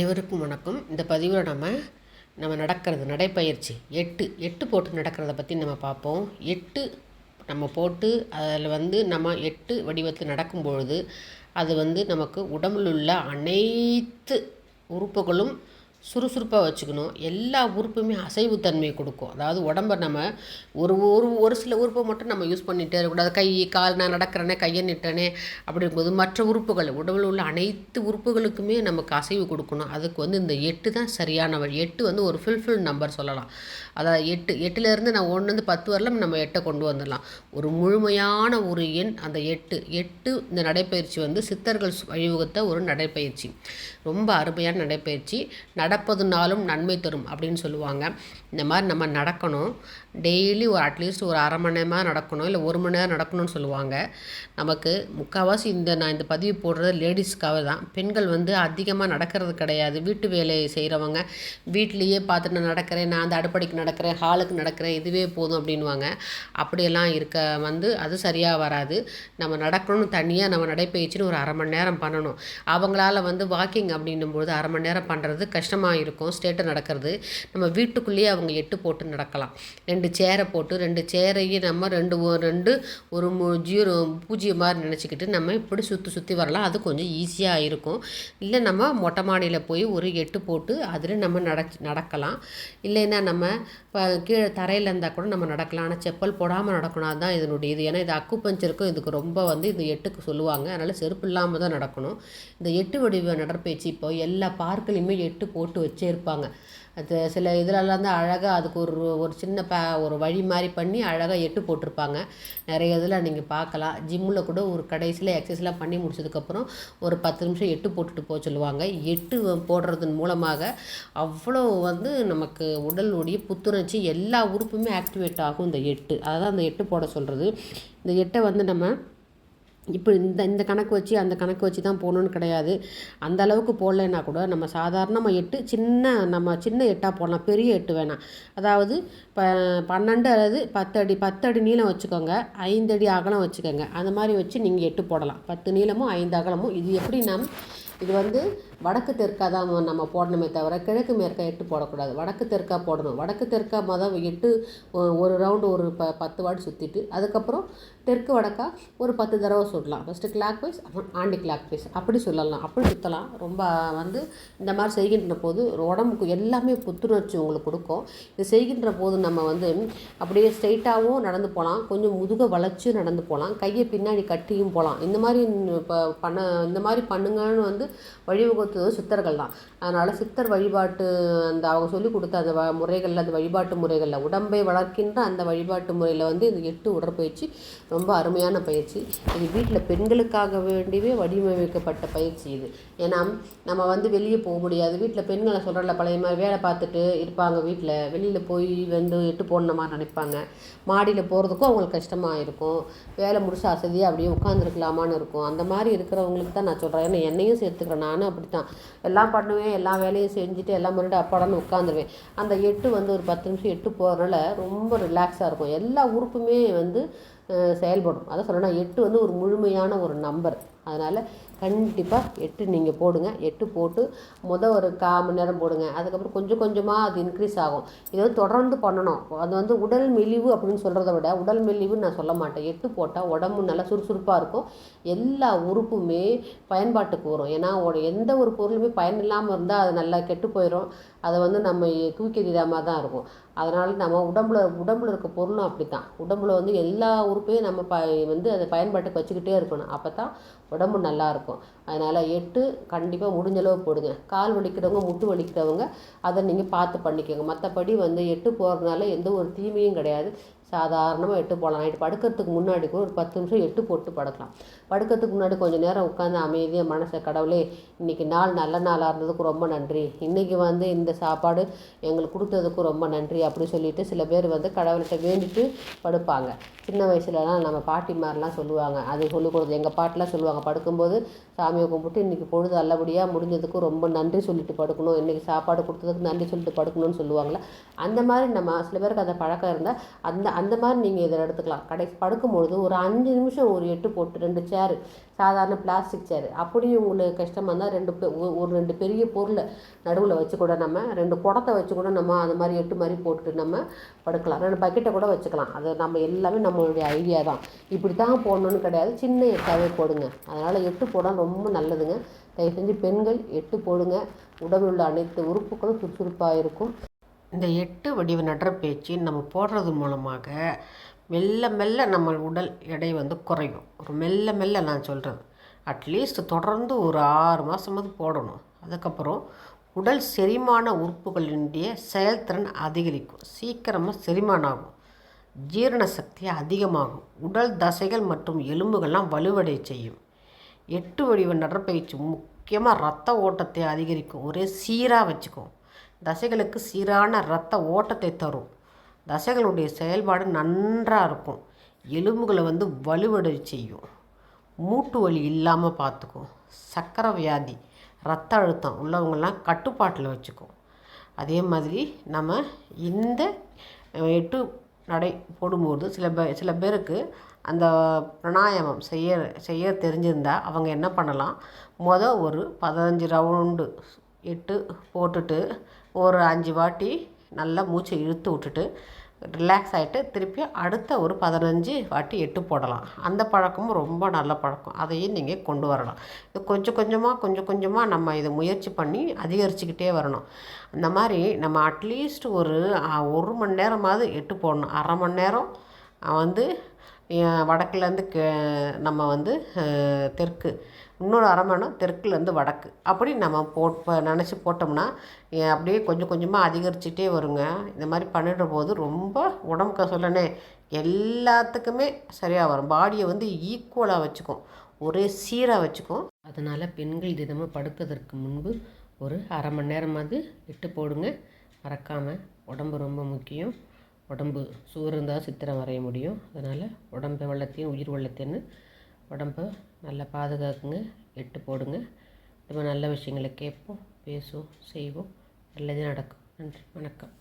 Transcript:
அனைவருக்கும் வணக்கம். இந்த பதிவில் நம்ம நம்ம நடக்கிறது நடைப்பயிற்சி எட்டு எட்டு போட்டு நடக்கிறத பற்றி நம்ம பார்ப்போம். எட்டு நம்ம போட்டு அதில் வந்து நம்ம எட்டு வடிவத்தில் நடக்கும்பொழுது அது வந்து நமக்கு உடம்பில் உள்ள அனைத்து உறுப்புகளும் சுறுசுறுப்பாக வச்சுக்கணும். எல்லா உறுப்புமே அசைவுத்தன்மையை கொடுக்கும். அதாவது உடம்ப நம்ம ஒரு ஒரு ஒரு சில உறுப்பை மட்டும் நம்ம யூஸ் பண்ணிகிட்டே இருக்கக்கூடாது. கை கால் நான் நடக்கிறேனே கையை நிட்டனே அப்படிங்கும்போது மற்ற உறுப்புகள் உடம்பில் உள்ள அனைத்து உறுப்புகளுக்குமே நமக்கு அசைவு கொடுக்கணும். அதுக்கு வந்து இந்த எட்டு தான் சரியான வழி. எட்டு வந்து ஒரு ஃபில்ஃபில் நம்பர் சொல்லலாம். அதாவது எட்டு எட்டுலேருந்து நான் ஒன்றுலேருந்து பத்து வரலாம் நம்ம எட்டை கொண்டு வந்துடலாம். ஒரு முழுமையான ஒரு எண் அந்த எட்டு எட்டு இந்த நடைப்பயிற்சி வந்து சித்தர்கள் வழிவகுத்த ஒரு நடைப்பயிற்சி. ரொம்ப அருமையான நடைப்பயிற்சி. நடப்பதுனாலும் நன்மை தரும் அப்படின்னு சொல்லுவாங்க. இந்த மாதிரி நம்ம நடக்கணும். டெய்லி ஒரு அட்லீஸ்ட் ஒரு அரை மணி நேரமாக நடக்கணும் இல்லை ஒரு மணி நேரம் நடக்கணும்னு சொல்லுவாங்க. நமக்கு முக்கால்வாசி இந்த நான் இந்த பதிவு போடுறது லேடிஸ்க்காக தான். பெண்கள் வந்து அதிகமாக நடக்கிறது கிடையாது. வீட்டு வேலையை செய்கிறவங்க வீட்லேயே பார்த்துட்டு நான் நடக்கிறேன் நான் அந்த அடுப்படிக்கு நடக்கிற ஹாலுக்கு நடக்கிற இதுவே போதும் அப்படின்வாங்க அப்படியெல்லாம் இருக்க வந்து அது சரியாக வராது. நம்ம நடக்கணும்னு தனியாக நம்ம நடைப்பயிற்சின்னு ஒரு அரை மணி நேரம் பண்ணணும். அவங்களால வந்து வாக்கிங் அப்படின்னும்போது அரை மணி நேரம் பண்ணுறது கஷ்டமாக இருக்கும். ஸ்டேட்டை நடக்கிறது. நம்ம வீட்டுக்குள்ளேயே அவங்க எட்டு போட்டு நடக்கலாம். ரெண்டு சேரை போட்டு ரெண்டு சேரையும் நம்ம ரெண்டு ரெண்டு ஒரு ஜீரோ பூஜ்ஜியம் மாதிரி நினச்சிக்கிட்டு நம்ம இப்படி சுற்றி சுற்றி வரலாம். அது கொஞ்சம் ஈஸியாக இருக்கும். இல்லை நம்ம மொட்டை மாடியில் போய் ஒரு எட்டு போட்டு அதில் நம்ம நட நடக்கலாம். இல்லைன்னா நம்ம இப்போ கீழே தரையில் இருந்தால் கூட நம்ம நடக்கலாம். ஆனால் செப்பல் போடாமல் நடக்கணும். அதுதான் இதனுடைய இது. ஏன்னா இது அக்கு பஞ்சருக்கும். இதுக்கு ரொம்ப வந்து இந்த எட்டுக்கு சொல்லுவாங்க. அதனால் செருப்பு இல்லாமல் தான் நடக்கணும். இந்த எட்டு வடிவ நடற்பயிற்சி இப்போ எல்லா பார்க்கலையுமே எட்டு போட்டு வச்சே இருப்பாங்க. அது சில இதிலலாம் தான் அழகாக அதுக்கு ஒரு ஒரு சின்ன ப ஒரு வழி மாதிரி பண்ணி அழகாக எட்டு போட்டிருப்பாங்க. நிறைய இதில் நீங்கள் பார்க்கலாம். ஜிம்மில் கூட ஒரு கடைசியில் எக்ஸசைஸ்லாம் பண்ணி முடிச்சதுக்கப்புறம் ஒரு பத்து நிமிஷம் எட்டு போட்டுட்டு போக சொல்லுவாங்க. எட்டு போடுறதன் மூலமாக அவ்வளோ வந்து நமக்கு உடலுடைய புத்து புத்துணர்ச்சி எல்லா உறுப்புமே ஆக்டிவேட் ஆகும் இந்த எட்டு. அதான் அந்த எட்டு போட சொல்கிறது இந்த எட்டை வந்து நம்ம இப்போ இந்த இந்த கணக்கு வச்சு அந்த கணக்கு வச்சு தான் போகணுன்னு கிடையாது. அந்த அளவுக்கு போடலைன்னா கூட நம்ம சாதாரணமாக எட்டு சின்ன நம்ம சின்ன எட்டாக போடலாம். பெரிய எட்டு வேணாம். அதாவது ப பன்னெண்டு அல்லது பத்து அடி பத்து அடி நீளம் வச்சுக்கோங்க. ஐந்து அடி அகலம் வச்சுக்கோங்க. அந்த மாதிரி வச்சு நீங்கள் எட்டு போடலாம். பத்து நீளமும் ஐந்து அகலமும். இது எப்படின்னா இது வந்து வடக்கு தெற்காக தான் நம்ம போடணுமே தவிர கிழக்கு மேற்கா எட்டு போடக்கூடாது. வடக்கு தெற்கா போடணும். வடக்கு தெற்கா மொதல் எட்டு ஒரு ரவுண்டு ஒரு ப பத்து வாட்டி சுற்றிட்டு அதுக்கப்புறம் தெற்கு வடக்கா ஒரு பத்து தடவை சுடலாம் ஃபஸ்ட்டு கிளாக் வைஸ் அப்புறம் ஆண்டி கிளாக் வைஸ் அப்படி சொல்லலாம் அப்படி சுற்றலாம் ரொம்ப வந்து இந்த மாதிரி செய்கின்ற போது உடம்புக்கு எல்லாமே புத்துணர்ச்சி உங்களுக்கு கொடுக்கும். இது செய்கின்ற போது நம்ம வந்து அப்படியே ஸ்ட்ரெயிட்டாகவும் நடந்து போகலாம் கொஞ்சம் முதுக வளர்ச்சியும் நடந்து போகலாம் கையை பின்னாடி கட்டியும் போகலாம் இந்த மாதிரி இப்போ பண்ண இந்த மாதிரி பண்ணுங்கன்னு வந்து வழிவகு கொடுத்தது சித்தர்கள் தான். அதனால் சித்தர் வழிபாட்டு அந்த அவங்க சொல்லி கொடுத்த அந்த வ முறைகளில் அந்த வழிபாட்டு முறைகளில் உடம்பை வளர்க்கின்ற அந்த வழிபாட்டு முறையில் வந்து இந்த எட்டு உடற்பயிற்சி ரொம்ப அருமையான பயிற்சி. இது வீட்டில் பெண்களுக்காக வேண்டியவே வடிவமைக்கப்பட்ட பயிற்சி இது. ஏன்னா நம்ம வந்து வெளியே போக முடியாது. வீட்டில் பெண்களை சொல்கிறல பழைய மாதிரி வேலை பார்த்துட்டு இருப்பாங்க வீட்டில் வெளியில் போய் வந்து எட்டு போடணுமா மாதிரி நினைப்பாங்க. மாடியில் போகிறதுக்கும் அவங்களுக்கு கஷ்டமாக இருக்கும். வேலை முடிச்சு அசதியாக அப்படியே உட்காந்துருக்கலாமான்னு இருக்கும். அந்த மாதிரி இருக்கிறவங்களுக்கு தான் நான் சொல்கிறேன் ஏன்னா என்னையும் சேர்த்துக்கிறேன். நானும் அப்படி தான் எல்லாம் பண்ணுவேன் எல்லா வேலையும் செஞ்சுட்டு எல்லாம் பண்ணிட்டு அப்பாடான்னு உட்காந்துருவேன். அந்த எட்டு வந்து ஒரு பத்து நிமிஷம் எட்டு போகிறனால ரொம்ப ரிலாக்ஸாக இருக்கும். எல்லா உறுப்புமே வந்து செயல்படும். அதான் சொல்லணும்னா எட்டு வந்து ஒரு முழுமையான ஒரு நம்பர் அதனால் கண்டிப்பாக எட்டு நீங்கள் போடுங்க. எட்டு போட்டு மொதல் ஒரு கால் மணி நேரம் போடுங்க. அதுக்கப்புறம் கொஞ்சம் கொஞ்சமாக அது இன்க்ரீஸ் ஆகும். இதை வந்து தொடர்ந்து பண்ணணும். அது வந்து உடல் மெலிவு அப்படின்னு சொல்கிறத விட உடல் மெலிவுன்னு நான் சொல்ல மாட்டேன். எட்டு போட்டால் உடம்பு நல்லா சுறுசுறுப்பாக இருக்கும். எல்லா உறுப்புமே பயன்பாட்டுக்கு வரும். ஏன்னா எந்த ஒரு பொருளுமே பயன் இல்லாமல் இருந்தால் அது நல்லா கெட்டு போயிடும் அதை வந்து நம்ம தூக்கி எறியாமல் தான் இருக்கும். அதனால் நம்ம உடம்புல உடம்புல இருக்க பொருளும் அப்படி தான் உடம்புல வந்து எல்லா உறுப்பையும் நம்ம ப வந்து அதை பயன்பாட்டுக்கு வச்சுக்கிட்டே இருக்கணும். அப்போ தான் உடம்பு நல்லா இருக்கும். அதனால் எட்டு கண்டிப்பாக முடிஞ்சளவு போடுங்க. கால் வலிக்கிறவங்க முட்டு வலிக்கிறவங்க அதை நீங்கள் பார்த்து பண்ணிக்கோங்க. மற்றபடி வந்து எட்டு போகிறதுனால எந்த ஒரு தீமையும் கிடையாது. சாதாரணமாக எட்டு போடலாம். நைட்டு படுக்கிறதுக்கு முன்னாடி கூட ஒரு பத்து நிமிஷம் எட்டு போட்டு படுக்கலாம். படுக்கிறதுக்கு முன்னாடி கொஞ்சம் நேரம் உட்காந்து அமைதியாக மனசை கடவுளே இன்றைக்கி நாள் நல்ல நாளாக இருந்ததுக்கு ரொம்ப நன்றி. இன்றைக்கி வந்து இந்த சாப்பாடு எங்களுக்கு கொடுத்ததுக்கு ரொம்ப நன்றி அப்படி சொல்லிட்டு சில பேர் வந்து கடவுள்கிட்ட வேண்டிட்டு படுப்பாங்க. சின்ன வயசுலலாம் நம்ம பாட்டிமாரெலாம் சொல்லுவாங்க. அது சொல்லிக் கொடுத்து எங்கள் பாட்டிலாம் சொல்லுவாங்க படுக்கும்போது சாமியை கும்பிட்டு இன்றைக்கி பொழுது நல்லபடியாக முடிஞ்சதுக்கு ரொம்ப நன்றி சொல்லிட்டு படுக்கணும். இன்றைக்கி சாப்பாடு கொடுத்ததுக்கு நன்றி சொல்லிட்டு படுக்கணும்னு சொல்லுவாங்களே அந்த மாதிரி நம்ம சில பேருக்கு அந்த பழக்கம் இருந்தால் அந்த அந்த மாதிரி நீங்கள் இதில் எடுத்துக்கலாம். கடைசி படுக்கும்பொழுது ஒரு அஞ்சு நிமிஷம் ஒரு எட்டு போட்டு ரெண்டு சேரு சாதாரண பிளாஸ்டிக் சேரு அப்படியும் உங்களுக்கு கஷ்டமாக இருந்தால் ரெண்டு ஒரு ரெண்டு பெரிய பொருளை நடுவில் வச்சு கூட நம்ம ரெண்டு குடத்தை வச்சு கூட நம்ம அந்த மாதிரி எட்டு மாதிரி போட்டு நம்ம படுக்கலாம். ரெண்டு பக்கெட்டை கூட வச்சுக்கலாம். அது நம்ம எல்லாமே நம்மளுடைய ஐடியா தான். இப்படி தான் போடணும்னு கிடையாது. சின்ன எட்டாகவே போடுங்க. அதனால் எட்டு போட ரொம்ப நல்லதுங்க. தயவு செஞ்சு பெண்கள் எட்டு போடுங்க. உடம்பில் உள்ள அனைத்து உறுப்புகளும் சுறுசுறுப்பாக இருக்கும். இந்த எட்டு வடிவ நடைப்பயிற்சி நம்ம போடுறது மூலமாக மெல்ல மெல்ல நம்ம உடல் எடை வந்து குறையும். ஒரு மெல்ல மெல்ல நான் சொல்கிறது அட்லீஸ்ட் தொடர்ந்து ஒரு ஆறு மாதமாவது போடணும். அதுக்கப்புறம் உடல் செரிமான உறுப்புகளினுடைய செயல்திறன் அதிகரிக்கும். சீக்கிரமாக செரிமானம் ஆகும். ஜீரண சக்தி அதிகமாகும். உடல் தசைகள் மற்றும் எலும்புகள்லாம் வலுவடை செய்யும். எட்டு வடிவ நடைப்பயிற்சி முக்கியமாக ரத்த ஓட்டத்தை அதிகரிக்கும். ஒரே சீராக வச்சுக்கும் தசைகளுக்கு சீரான ரத்த ஓட்டத்தை தரும். தசைகளுடைய செயல்பாடு நன்றாக இருக்கும். எலும்புகளை வந்து வலுவடை செய்யும். மூட்டு வலி இல்லாமல் பார்த்துக்கும் சர்க்கரை வியாதி ரத்த அழுத்தம் உள்ளவங்கெல்லாம் கட்டுப்பாட்டில் வச்சுக்கும். அதே மாதிரி நம்ம இந்த எட்டு நடை போடும்போது சில பே சில பேருக்கு அந்த பிராணாயாமம் செய்ய செய்ய தெரிஞ்சிருந்தால் அவங்க என்ன பண்ணலாம்? மொதல் ஒரு பதினஞ்சு ரவுண்டு எட்டு போட்டுட்டு ஒரு அஞ்சு வாட்டி நல்லா மூச்சை இழுத்து விட்டுட்டு ரிலாக்ஸ் ஆகிட்டு திருப்பி அடுத்த ஒரு பதினஞ்சு வாட்டி எட்டு போடலாம். அந்த பழக்கமும் ரொம்ப நல்ல பழக்கம். அதையும் நீங்கள் கொண்டு வரலாம். இது கொஞ்சம் கொஞ்சமாக கொஞ்சம் கொஞ்சமாக நம்ம இதை முயற்சி பண்ணி அதிகரிச்சுக்கிட்டே வரணும். அந்த மாதிரி நம்ம அட்லீஸ்ட் ஒரு ஒரு மணி நேரமாவது எட்டு போடணும். அரை மணி நேரம் வந்து வடக்குலேருந்து கே நம்ம வந்து தெற்கு இன்னொரு அரை மணி நேரம் தெற்குலேருந்து வடக்கு. அப்படி நம்ம போட் நினச்சி போட்டோம்னா அப்படியே கொஞ்சம் கொஞ்சமாக அதிகரிச்சுட்டே வருங்க. இந்த மாதிரி பண்ணிடுற போது ரொம்ப உடம்புக்கு சொல்லனே எல்லாத்துக்குமே சரியாக வரும். பாடியை வந்து ஈக்குவலாக வச்சுக்கும். ஒரே சீராக வச்சுக்கும். அதனால் பெண்கள் தினமும் படுப்பதற்கு முன்பு ஒரு அரை மணி நேரமாவது இட்டு போடுங்க. மறக்காமல் உடம்பு ரொம்ப முக்கியம். உடம்பு சுவர் இருந்தால் சித்திரம் வரைய முடியும். அதனால் உடம்பு வெள்ளத்தையும் உயிர் வெள்ளத்தைன்னு உடம்பை நல்லா பாதுகாக்குங்க எட்டு போடுங்க. நம்ம நல்ல விஷயங்களை கேட்போம் பேசுவோம் செய்வோம். நல்லது நடக்கும். நன்றி வணக்கம்.